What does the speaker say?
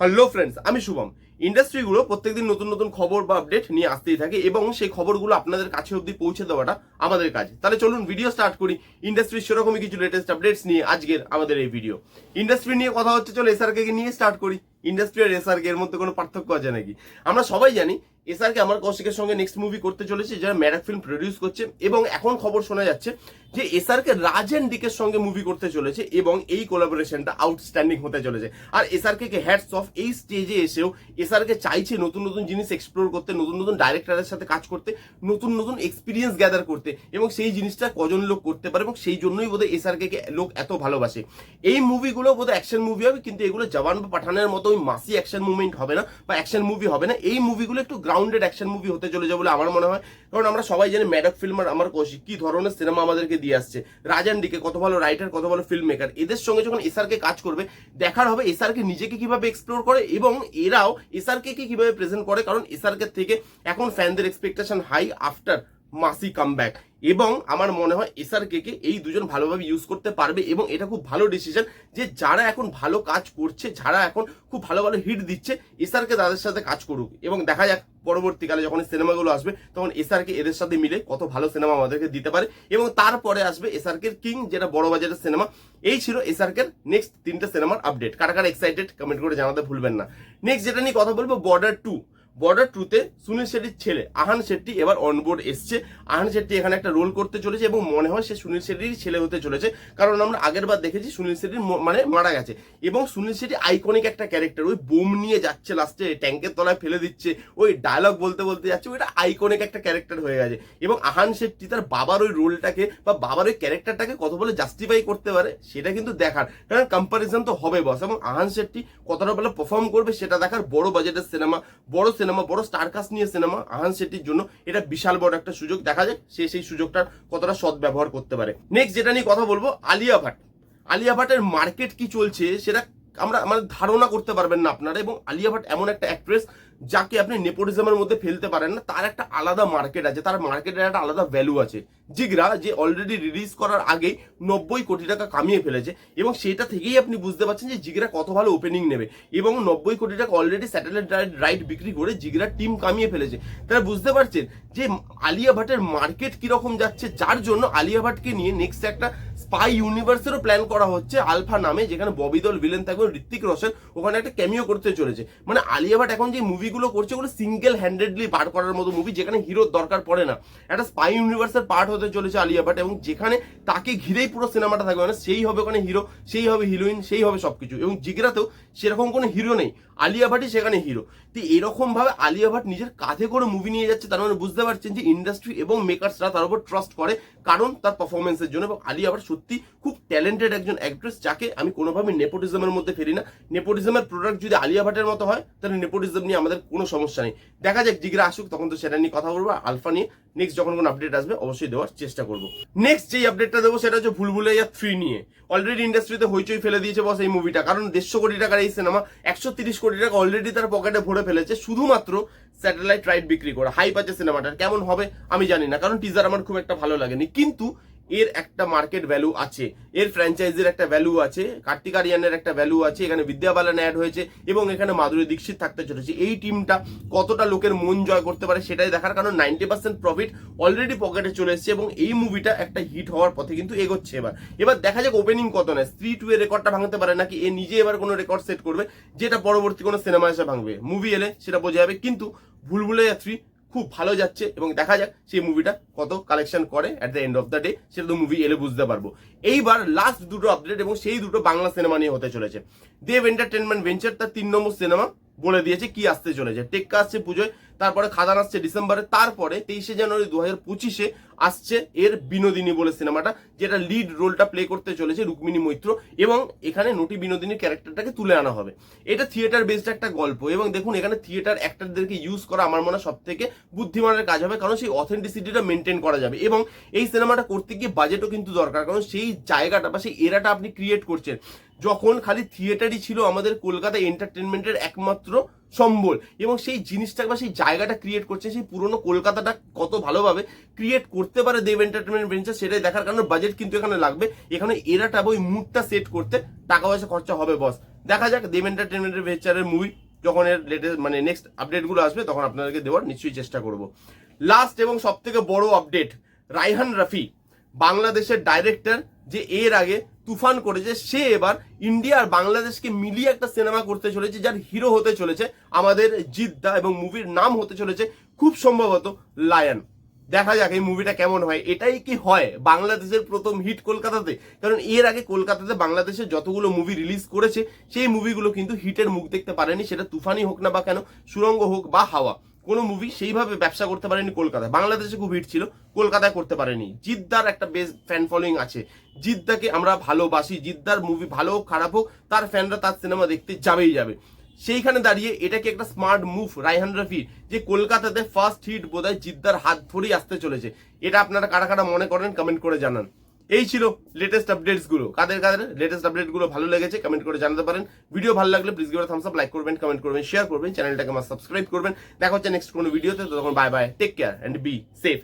Hello friends আমি শুভম। ইন্ডাস্ট্রিগুলো প্রত্যেকদিন নতুন নতুন খবর বা আপডেট নিয়ে আসতেই থাকে এবং সেই খবরগুলো আপনাদের কাছে অবধি পৌঁছে দেওয়াটা আমাদের কাজ। তাহলে চলুন ভিডিও স্টার্ট করি। ইন্ডাস্ট্রির সেরকমই কিছু লেটেস্ট আপডেটস নিয়ে আজকের আমাদের এই ভিডিও ইন্ডাস্ট্রি নিয়ে কথা হচ্ছে, চলো এসআরকে নিয়ে স্টার্ট করি। ইন্ডাস্ট্রি আর এসআরকে এর মধ্যে কোনো পার্থক্য আছে নাকি? আমরা সবাই জানি এসআরকে আমার কৌশিকের সঙ্গে নেক্সট মুভি করতে চলেছে, যারা ম্যারাক ফিল্ম প্রডিউস করছে এবং এখন খবর শোনা যাচ্ছে যে এসআরকে রাজ অ্যান্ড ডিকের সঙ্গে মুভি করতে চলেছে এবং এই কোলাবোরেশনটা আউটস্ট্যান্ডিং হতে চলেছে। আর এসআরকে কে হ্যাটস অফ এই স্টেজে এসেও এসআরকে চাইছে নতুন নতুন জিনিস এক্সপ্লোর করতে, নতুন নতুন ডাইরেক্টরের সাথে কাজ করতে, নতুন নতুন এক্সপিরিয়েন্স গ্যাদার করতে এবং সেই জিনিসটা কজন লোক করতে পারে এবং সেই জন্যই বোধহয় এসআরকে কে লোক এত ভালোবাসে। এই মুভিগুলো বোধহয় অ্যাকশন মুভি হবে, কিন্তু এগুলো জওয়ান বা পাঠানের মতো ওই মাসি অ্যাকশন মুভমেন্ট হবে না বা অ্যাকশন মুভি হবে না। এই মুভিগুলো একটু গ্রাউন্ডেড অ্যাকশন মুভি হতে চলেছে বলে আমার মনে হয়। কারণ আমরা সবাই জানি ম্যাডক ফিল্ম আর আমার কৌশিক কি ধরনের সিনেমা আমাদেরকে দিয়ে আসছে। রাজান ডিকে কত ভালো রাইটার কত ভালো ফিল্ম মেকার এদের সঙ্গে যখন এসআরকে কাজ করবে, দেখার হবে এসআরকে নিজেকে কীভাবে এক্সপ্লোর করে এবং এরাও এসআরকে কে কীভাবে প্রেজেন্ট করে, কারণ এসআরকে থেকে এখন ফ্যানদের expectation high after massive comeback এবং আমার মনে হয় এসআরকে কে এই দুজন ভালোভাবে ইউজ করতে পারবে এবং এটা খুব ভালো ডিসিশন যে যারা এখন ভালো কাজ করছে, যারা এখন খুব ভালো ভালো হিট দিচ্ছে এসআরকে তাদের সাথে কাজ করুক। এবং দেখা যাক পরবর্তীকালে যখন সিনেমাগুলো আসবে, তখন এসআরকে এদের সাথে মিলে কত ভালো সিনেমা আমাদেরকে দিতে পারে এবং তারপরে আসবে এসআরকের কিং যেটা বড় বাজারের সিনেমা এই ছিল এসআরকের নেক্সট তিনটে সিনেমার আপডেট কারা কারা এক্সাইটেড কমেন্ট করে জানাতে ভুলবেন না। নেক্সট যেটা নিয়ে কথা বলব বর্ডার টু বর্ডার টুতে সুনীল শেট্টির ছেলে আহান শেট্টি এবার অনবোর্ড এসছে। আহান শেট্টি এখানে একটা রোল করতে চলেছে এবং মনে হয় সে সুনীল শেট্টির ছেলে হতে চলেছে। কারণ আমরা আগের বার দেখেছি সুনীল শেট্টি মানে মারা গেছে। এবং সুনীল শেট্টি আইকনিক একটা ক্যারেক্টার ওই বোম নিয়ে যাচ্ছে লাস্টে ট্যাঙ্কের তলায় ফেলে দিচ্ছে, ওই ডায়লগ বলতে বলতে যাচ্ছে, ওইটা আইকনিক একটা ক্যারেক্টার হয়ে গেছে। এবং আহান শেট্টি তার বাবার ওই রোলটাকে বা বাবার ওই ক্যারেক্টারটাকে কত বলে জাস্টিফাই করতে পারে, সেটা কিন্তু দেখার। কারণ কম্পারিজন তো হবে বস এবং আহান শেট্টি কতটা বলে পারফর্ম করবে, সেটা দেখার বড় বাজেটের সিনেমা বড় সিনেমা বড় স্টারকাস নিয়ে সিনেমা, আহান শেট্টির জন্য এটা বিশাল বড় একটা সুযোগ। দেখা যাক সে সেই সুযোগটার কতটা সদ ব্যবহার করতে পারে। নেক্সট যেটা নিয়ে কথা বলব, আলিয়া ভাট। আলিয়া ভাটের মার্কেট কি চলছে, সেটা আমরা মানে ধারণা করতে পারবেন না আপনারা এবং আলিয়া ভাট এমন একটা অ্যাক্ট্রেস যাকে আপনি নেপোটিজমের মধ্যে ফেলতে পারেন না, তার একটা আলাদা মার্কেট আছে, তার মার্কেটের একটা আলাদা ভ্যালু আছে। জিগরা যে অলরেডি রিলিজ করার আগেই নব্বই কোটি টাকা কামিয়ে ফেলেছে এবং সেটা থেকেই আপনি বুঝতে পারছেন যে জিগরা কত ভালো ওপেনিং নেবে এবং নব্বই কোটি টাকা অলরেডি স্যাটেলাইট রাইট বিক্রি করে জিগরা টিম কামিয়ে ফেলেছে। তারা বুঝতে পারছেন যে আলিয়া ভাটের মার্কেট কীরকম যাচ্ছে, যার জন্য আলিয়া ভাটকে নিয়ে নেক্সট একটা স্পাই ইউনিভার্সেরও প্ল্যান করা হচ্ছে আলফা নামে, যেখানে ববিদল ভিলেন থাকবে ঋত্বিক রোশন, ওখানে একটা ক্যামিও করতে চলেছে। মানে আলিয়া ভাট এখন যে মুভিগুলো করছে, ওগুলো সিঙ্গেল হ্যান্ডেডলি বার করার মতো মুভি যেখানে হিরোর দরকার পড়ে না। একটা স্পাই ইউনিভার্সের পার্ট হতে চলেছে আলিয়া ভাট, এবং যেখানে তাকে ঘিরেই পুরো সিনেমাটা থাকবে। মানে সেই হবে ওখানে হিরো সেই হবে হিরোইন সেই হবে সবকিছু। এবং জিগরাতেও সেরকম কোনো হিরো নেই। আলিয়া ভাটই সেখানে হিরো তো এরকম ভাবে আলিয়া ভাট নিজের কাঁধে করে মুভি নিয়ে যাচ্ছে, তার মানে বুঝতে পারছেন যে ইন্ডাস্ট্রি এবং মেকার্সরা তার উপর ট্রাস্ট করে, কারণ তার পারফরমেন্সের জন্য, এবং আলিয়া ভাট সত্যি খুব ট্যালেন্টেড একজন অ্যাক্ট্রেস যাকে আমি কোনোভাবেই নেপোটিজমের মধ্যে ফেরি না। নেপোটিজমের প্রোডাক্ট যদি আলিয়া ভাটের মতো হয়, তাহলে নেপোটিজম নিয়ে আমাদের কোনো সমস্যা নেই। দেখা যাক জিগরা আসুক, তখন তো সেটা নিয়ে কথা বলব আলফা নিয়ে নেক্সট যখন কোনো আপডেট আসবে, অবশ্যই দেওয়ার চেষ্টা করব। নেক্সট যেই আপডেটটা দেবো, সেটা হচ্ছে ভুলভুলাইয়া থ্রি নিয়ে। অলরেডি ইন্ডাস্ট্রিতে হইচই ফেলে দিয়েছে বস এই মুভিটা কারণ দেড়শো কোটি টাকার এই সিনেমা একশো তিরিশ কোটি টাকা অলরেডি তার পকেটে ভরে ফেলেছে, শুধুমাত্র স্যাটেলাইট রাইট বিক্রি করে হাইপ আছে সিনেমাটার কেমন হবে আমি জানি না, কারণ টিজার আমার খুব একটা ভালো লাগেনি। কিন্তু এর একটা মার্কেট ভ্যালু আছে। এর ফ্র্যাঞ্চাইজির একটা ভ্যালু আছে কার্তিক আরিয়ানের একটা ভ্যালু আছে, এখানে বিদ্যা বালান অ্যাড হয়েছে এবং এখানে মাধুরী দীক্ষিত থাকতে চলেছে। এই টিমটা কতটা লোকের মন জয় করতে পারে সেটাই দেখার কারণ নাইনটি পার্সেন্ট প্রফিট অলরেডি পকেটে চলে এসেছে এবং এই মুভিটা একটা হিট হওয়ার পথে কিন্তু এগোচ্ছে এবার। এবার দেখা যাক ওপেনিং কত নেয়। স্ত্রী টু এর রেকর্ডটা ভাঙতে পারে নাকি এ নিজে এবার কোনো রেকর্ড সেট করবে, যেটা পরবর্তী কোনো সিনেমা এসে ভাঙবে। মুভি এলে সেটা বোঝা যাবে, কিন্তু ভুলভুলে থ্রি খুব ভালো যাচ্ছে এবং দেখা যাক সেই মুভিটা কত কালেকশন করে at the end of the day সেটা তো মুভি এলে বুঝতে পারব। এইবার লাস্ট দুটো আপডেট এবং সেই দুটো বাংলা সিনেমা নিয়ে হতে চলেছে। দেব এন্টারটেনমেন্ট ভেঞ্চার তার তিন নম্বর সিনেমা বলে দিয়েছে কি আসতে চলেছে। টেক্কা আসছে পুজোয় তারপরে খাদান আসছে ডিসেম্বরে, তারপরে তেইশে জানুয়ারি দু হাজার পঁচিশে আসছে এর বিনোদিনী বলে সিনেমাটা, যেটা লিড রোলটা প্লে করতে চলেছে রুক্মিণী মৈত্র এবং এখানে নটি বিনোদিনীর ক্যারেক্টারটাকে তুলে আনা হবে। এটা থিয়েটার বেসড একটা গল্প এবং দেখুন এখানে থিয়েটার অ্যাক্টারদেরকে ইউজ করা আমার মনে হয় সব থেকে বুদ্ধিমানের কাজ হবে, কারণ সেই অথেন্টিসিটিটা মেনটেন করা যাবে এবং এই সিনেমাটা করতে গিয়ে বাজেটও কিন্তু দরকার, কারণ সেই জায়গাটা বা সেই এরাটা আপনি ক্রিয়েট করছেন। যখন খালি থিয়েটারই ছিল আমাদের কলকাতা এন্টারটেনমেন্টের একমাত্র সম্বল এবং সেই জিনিসটা বা সেই জায়গাটা ক্রিয়েট করছে, সেই পুরনো কলকাতাটা কত ভালোভাবে ক্রিয়েট করতে পারে দেব এন্টারটেনমেন্ট ভেঞ্চার সেটাই দেখার কারণে বাজেট কিন্তু এখানে লাগবে। এখানে এরাটা ওই মুডটা সেট করতে টাকা পয়সা খরচা হবে বস দেখা যাক দেব এন্টারটেনমেন্টের ভেঞ্চারের মুভি যখন এর লেটেস্ট মানে নেক্সট আপডেটগুলো আসবে তখন আপনাদেরকে দেওয়ার নিশ্চয়ই চেষ্টা করব। লাস্ট এবং সব থেকে বড় আপডেট রাইহান রাফি, বাংলাদেশের ডাইরেক্টর যে এর আগে তুফান করেছে, সে এবার ইন্ডিয়া আর বাংলাদেশকে মিলিয়ে একটা সিনেমা করতে চলেছে, যার হিরো হতে চলেছে আমাদের জিদ্দা এবং মুভির নাম হতে চলেছে খুব সম্ভবত লায়ন। দেখা যাক এই মুভিটা কেমন হয়। এটাই কি হয় বাংলাদেশের প্রথম হিট কলকাতাতে? কারণ এর আগে কলকাতাতে বাংলাদেশের যতগুলো মুভি রিলিজ করেছে, সেই মুভিগুলো কিন্তু হিটের মুখ দেখতে পারেনি, সেটা তুফানি হোক না বা কেন, সুরঙ্গ হোক বা হাওয়া। কোনো মুভি সেইভাবে ব্যবসা করতে পারেনি কলকাতায় বাংলাদেশে খুব হিট ছিল, কলকাতায় করতে পারেনি। জিদ্দার একটা বেশ ফ্যান ফলোয়িং আছে। জিদ্দাকে আমরা ভালোবাসি, জিদ্দার মুভি ভালো হোক, খারাপ হোক, তার ফ্যানরা তার সিনেমা দেখতে যাবেই যাবে। সেইখানে দাঁড়িয়ে এটাকে একটা স্মার্ট মুভ রাইহান রফি, যে কলকাতাতে ফার্স্ট হিট বোধহয় জিদ্দার হাত ধরেই আসতে চলেছে। এটা আপনারা কারা কারা মনে করেন কমেন্ট করে জানান। এই ছিল লেটেস্ট আপডেটসগুলো। কাদের কাদের? লেটেস্ট আপডেটগুলো ভালো লেগেছে কমেন্ট করে জানাতে পারেন। ভিডিও ভালো লাগলে please give thumbs up like করবেন কমেন্ট করবেন শেয়ার করবেন চ্যানেলটাকে আমার সাবস্ক্রাইব করবেন। দেখা হচ্ছে নেক্সট কোনো ভিডিওতে তখন bye bye take care and be safe